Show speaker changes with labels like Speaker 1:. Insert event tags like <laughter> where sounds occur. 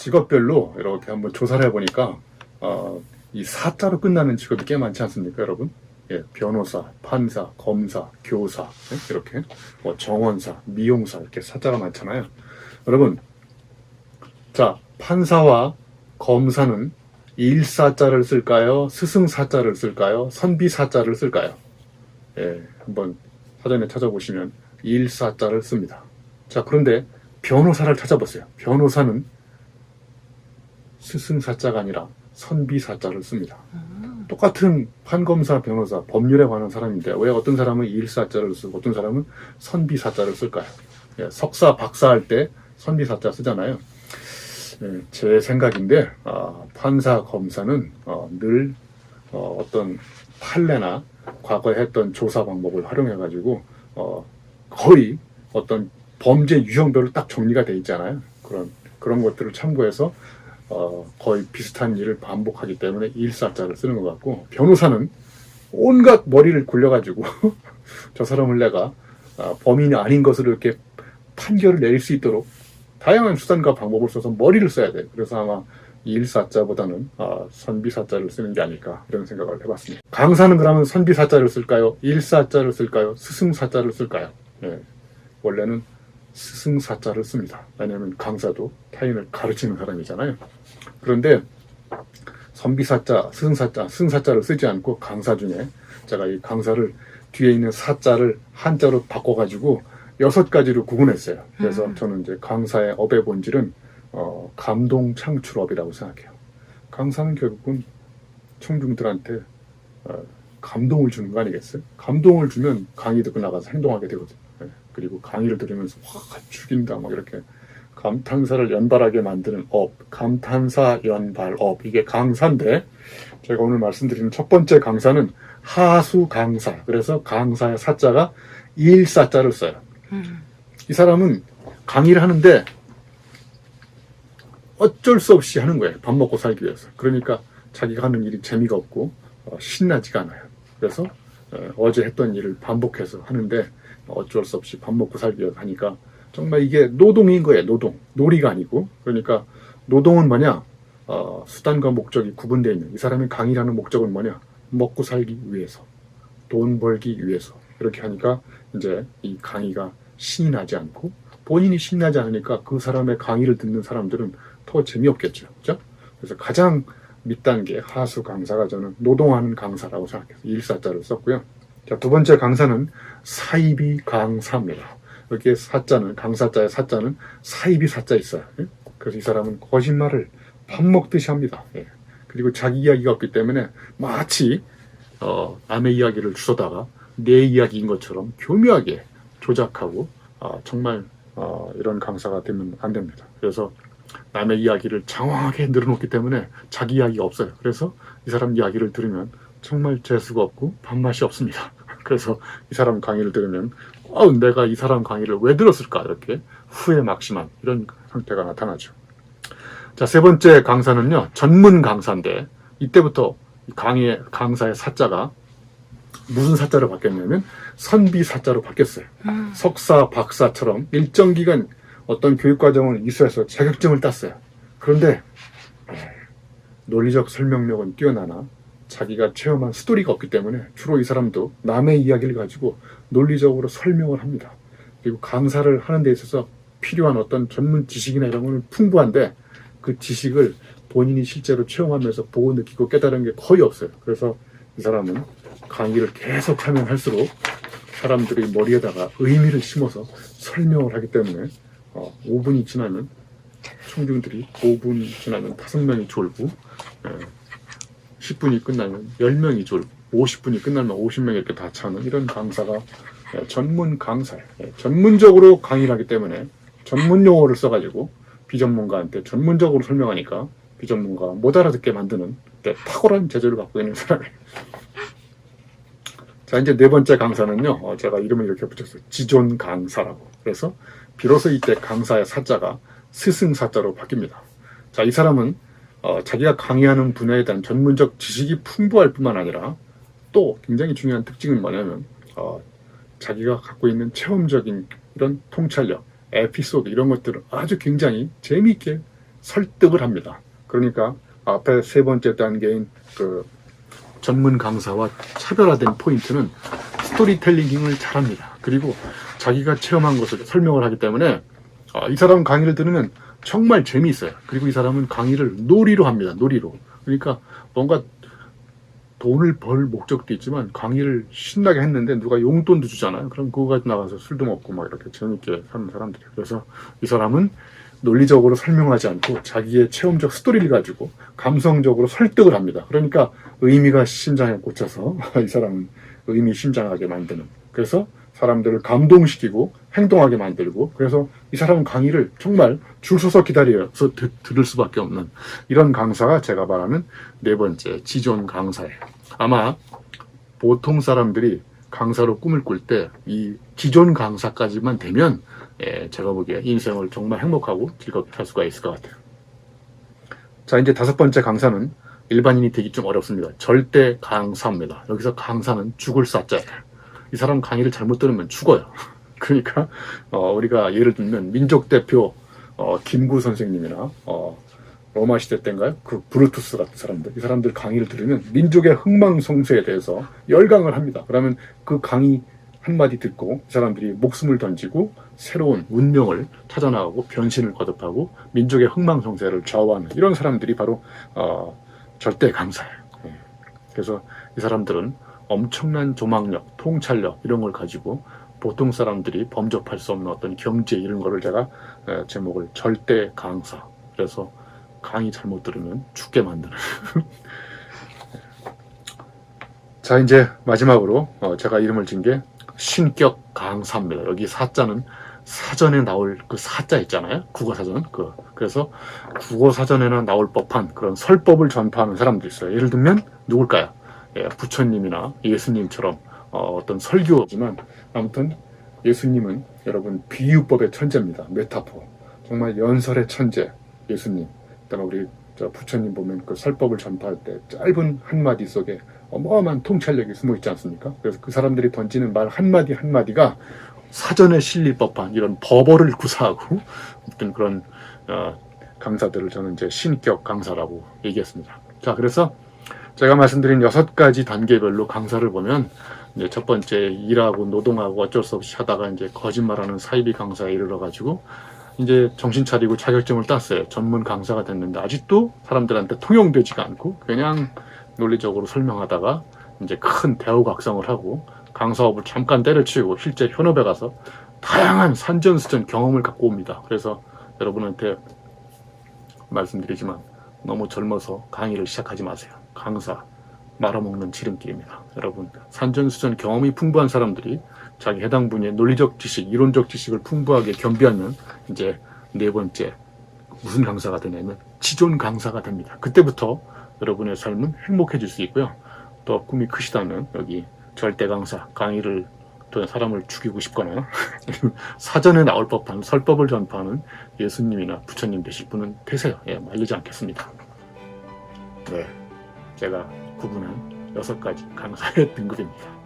Speaker 1: 직업별로 이렇게 한번 조사를 해보니까 어, 이 사자로 끝나는 직업이 꽤 많지 않습니까, 여러분? 예, 변호사, 판사, 검사, 교사 예, 이렇게 뭐 정원사, 미용사 이렇게 사자가 많잖아요. 여러분, 자 판사와 검사는 일사자를 쓸까요? 스승사자를 쓸까요? 선비사자를 쓸까요? 예, 한번 사전에 찾아보시면 일사자를 씁니다. 자, 그런데 변호사를 찾아보세요. 변호사는 스승사자가 아니라 선비사자를 씁니다. 똑같은 판검사, 변호사, 법률에 관한 사람인데 왜 어떤 사람은 일사자를 쓰고 어떤 사람은 선비사자를 쓸까요? 예, 석사, 박사 할 때 선비사자 쓰잖아요. 예, 제 생각인데 아, 판사, 검사는 어, 늘 어, 떤 판례나 과거에 했던 조사 방법을 활용해 가지고 어, 거의 어떤 범죄 유형별로 딱 정리가 돼 있잖아요. 그런 그런 것들을 참고해서 어, 거의 비슷한 일을 반복하기 때문에 일사자를 쓰는 것 같고 변호사는 온갖 머리를 굴려가지고 <laughs> 저 사람을 내가 아, 범인이 아닌 것으로 이렇게 판결을 내릴 수 있도록 다양한 수단과 방법을 써서 머리를 써야 돼. 그래서 아마 일사자보다는 아, 선비사자를 쓰는 게 아닐까 이런 생각을 해봤습니다. 강사는 그러면 선비사자를 쓸까요? 일사자를 쓸까요? 스승사자를 쓸까요? 예, 원래는 스승사자를 씁니다. 왜냐하면 강사도 타인을 가르치는 사람이잖아요. 그런데 선비사자, 스승사자, 스승사자를 쓰지 않고 강사 중에 제가 이 강사를 뒤에 있는 사자를 한자로 바꿔가지고 여섯 가지로 구분했어요. 그래서
Speaker 2: 음.
Speaker 1: 저는 이제 강사의 업의 본질은 어, 감동 창출업이라고 생각해요. 강사는 결국은 청중들한테 어, 감동을 주는 거 아니겠어요? 감동을 주면 강의 듣고 나가서 행동하게 되거든요. 예. 그리고 강의를 들으면서 와 죽인다 막 이렇게 감탄사를 연발하게 만드는 업, 감탄사 연발업 이게 강사인데 제가 오늘 말씀드리는 첫 번째 강사는 하수 강사. 그래서 강사의 사자가 일사자를 써요.
Speaker 2: 음.
Speaker 1: 이 사람은 강의를 하는데 어쩔 수 없이 하는 거예요. 밥 먹고 살기 위해서. 그러니까 자기가 하는 일이 재미가 없고 어, 신나지가 않아요. 그래서 어, 제 했던 일을 반복해서 하는데 어쩔 수 없이 밥 먹고 살기 위해서 하니까 정말 이게 노동인 거예요. 노동. 놀이가 아니고. 그러니까 노동은 뭐냐? 어, 수단과 목적이 구분되어 있는 이 사람의 강의라는 목적은 뭐냐? 먹고 살기 위해서. 돈 벌기 위해서. 이렇게 하니까 이제 이 강의가 신이 나지 않고 본인이 신나지 않으니까 그 사람의 강의를 듣는 사람들은 더 재미없겠죠. 그죠? 그래서 가장 밑단계 하수 강사가 저는 노동하는 강사라고 생각해서 일사자를 썼고요. 자, 두 번째 강사는 사이비 강사입니다. 여기에 사자는 강사자의 사자는 사이비 사자 있어요. 예? 그래서 이 사람은 거짓말을 밥 먹듯이 합니다. 예. 그리고 자기 이야기가 없기 때문에 마치 어, 남의 이야기를 주워다가 내 이야기인 것처럼 교묘하게 조작하고 아, 정말 어, 이런 강사가 되면 안 됩니다. 그래서 남의 이야기를 장황하게 늘어놓기 때문에 자기 이야기가 없어요. 그래서 이 사람 이야기를 들으면 정말 재수가 없고 밥맛이 없습니다. <laughs> 그래서 이 사람 강의를 들으면 아, 내가 이 사람 강의를 왜 들었을까 이렇게 후회 막심한 이런 상태가 나타나죠. 자, 세 번째 강사는요, 전문 강사인데, 이때부터 이 강의, 강사의 사자가 무슨 사자로 바뀌었냐면, 선비 사자로 바뀌었어요.
Speaker 2: 음.
Speaker 1: 석사, 박사처럼 일정 기간 어떤 교육과정을 이수해서 자격증을 땄어요. 그런데, 논리적 설명력은 뛰어나나, 자기가 체험한 스토리가 없기 때문에 주로 이 사람도 남의 이야기를 가지고 논리적으로 설명을 합니다. 그리고 강사를 하는 데 있어서 필요한 어떤 전문 지식이나 이런 거는 풍부한데 그 지식을 본인이 실제로 체험하면서 보고 느끼고 깨달은 게 거의 없어요. 그래서 이 사람은 강의를 계속 하면 할수록 사람들이 머리에다가 의미를 심어서 설명을 하기 때문에 어, 5분이 지나면 청중들이 5분 지나면 5명이 졸고 예, 10분이 끝나면 10명이 졸고 50분이 끝나면 50명이 이렇게 다 차는 이런 강사가 예, 전문 강사예요. 예, 전문적으로 강의를 하기 때문에 전문 용어를 써가지고 비전문가한테 전문적으로 설명하니까 비전문가가 못 알아듣게 만드는 네, 탁월한 재주를 갖고 있는 사람이에요. 자, 이제 네 번째 강사는요, 어, 제가 이름을 이렇게 붙였어요. 지존 강사라고. 그래서 비로소 이때 강사의 사자가 스승 사자로 바뀝니다. 자, 이 사람은 어, 자기가 강의하는 분야에 대한 전문적 지식이 풍부할 뿐만 아니라 또 굉장히 중요한 특징은 뭐냐면 어, 자기가 갖고 있는 체험적인 이런 통찰력, 에피소드 이런 것들을 아주 굉장히 재미있게 설득을 합니다. 그러니까 앞에 세 번째 단계인 그 전문 강사와 차별화된 포인트는 스토리텔링을 잘합니다. 그리고 자기가 체험한 것을 설명을 하기 때문에 아, 이 사람 강의를 들으면 정말 재미있어요. 그리고 이 사람은 강의를 놀이로 합니다. 놀이로. 그러니까 뭔가 돈을 벌 목적도 있지만 강의를 신나게 했는데 누가 용돈도 주잖아요. 그럼 그거 가지고 나가서 술도 먹고 막 이렇게 재밌게 사는 사람들이에요. 그래서 이 사람은 논리적으로 설명하지 않고 자기의 체험적 스토리를 가지고 감성적으로 설득을 합니다. 그러니까 의미가 심장에 꽂혀서 <laughs> 이 사람은 의미 심장하게 만드는. 그래서 사람들을 감동시키고 행동하게 만들고 그래서 이 사람은 강의를 정말 줄 서서 기다려서 드- 들을 수밖에 없는 이런 강사가 제가 말하는 네 번째 지존 강사예요. 아마 보통 사람들이 강사로 꿈을 꿀 때이 기존 강사까지만 되면 예, 제가 보기에 인생을 정말 행복하고 즐겁게 살 수가 있을 것 같아요. 자 이제 다섯 번째 강사는 일반인이 되기 좀 어렵습니다. 절대 강사입니다. 여기서 강사는 죽을 사자예요. 이 사람 강의를 잘못 들으면 죽어요. <laughs> 그러니까 어, 우리가 예를 들면 민족 대표 어, 김구 선생님이나 어, 로마 시대 때인가요? 그 브루투스 같은 사람들 이 사람들 강의를 들으면 민족의 흥망성쇠에 대해서 열강을 합니다. 그러면 그 강의 한마디 듣고 이 사람들이 목숨을 던지고 새로운 운명을 찾아나가고 변신을 거듭하고 민족의 흥망성쇠를 좌우하는 이런 사람들이 바로 어, 절대 강사예요. 예. 그래서 이 사람들은 엄청난 조망력, 통찰력 이런 걸 가지고 보통 사람들이 범접할 수 없는 어떤 경제 이런 거를 제가 에, 제목을 절대 강사. 그래서 강의 잘못 들으면 죽게 만드는. <laughs> 자 이제 마지막으로 어, 제가 이름을 진 게 신격 강사입니다. 여기 사자는 사전에 나올 그 사자 있잖아요. 국어 사전. 그 그래서 국어 사전에나 나올 법한 그런 설법을 전파하는 사람도 있어요. 예를 들면 누굴까요? 예, 부처님이나 예수님처럼 어, 어떤 설교지만 아무튼 예수님은 여러분 비유법의 천재입니다. 메타포. 정말 연설의 천재 예수님. 그다음에 우리 저 부처님 보면 그 설법을 전파할 때 짧은 한마디 속에 어마어마한 통찰력이 숨어 있지 않습니까? 그래서 그 사람들이 던지는 말 한마디 한마디가 사전에 실릴 법한 이런 버버를 구사하고 어떤 그런 어, 강사들을 저는 이제 신격 강사라고 얘기했습니다. 자, 그래서 제가 말씀드린 여섯 가지 단계별로 강사를 보면 이제 첫 번째 일하고 노동하고 어쩔 수 없이 하다가 이제 거짓말하는 사이비 강사에 이르러 가지고 이제 정신 차리고 자격증을 땄어요. 전문 강사가 됐는데 아직도 사람들한테 통용되지가 않고 그냥 논리적으로 설명하다가 이제 큰 대우각성을 하고 강사업을 잠깐 때려치우고 실제 현업에 가서 다양한 산전수전 경험을 갖고 옵니다. 그래서 여러분한테 말씀드리지만 너무 젊어서 강의를 시작하지 마세요. 강사 말아먹는 지름길입니다. 여러분 산전수전 경험이 풍부한 사람들이 자기 해당 분야의 논리적 지식, 이론적 지식을 풍부하게 겸비하면 이제 네 번째 무슨 강사가 되냐면 지존 강사가 됩니다. 그때부터 여러분의 삶은 행복해질 수 있고요. 또 꿈이 크시다면 여기 절대 강사 강의를 또 사람을 죽이고 싶거나 <laughs> 사전에 나올 법한 설법을 전파하는 예수님이나 부처님 되실 분은 되세요. 예, 말리지 않겠습니다. 네, 제가 구분한 여섯 가지 강사의 <laughs> 등급입니다.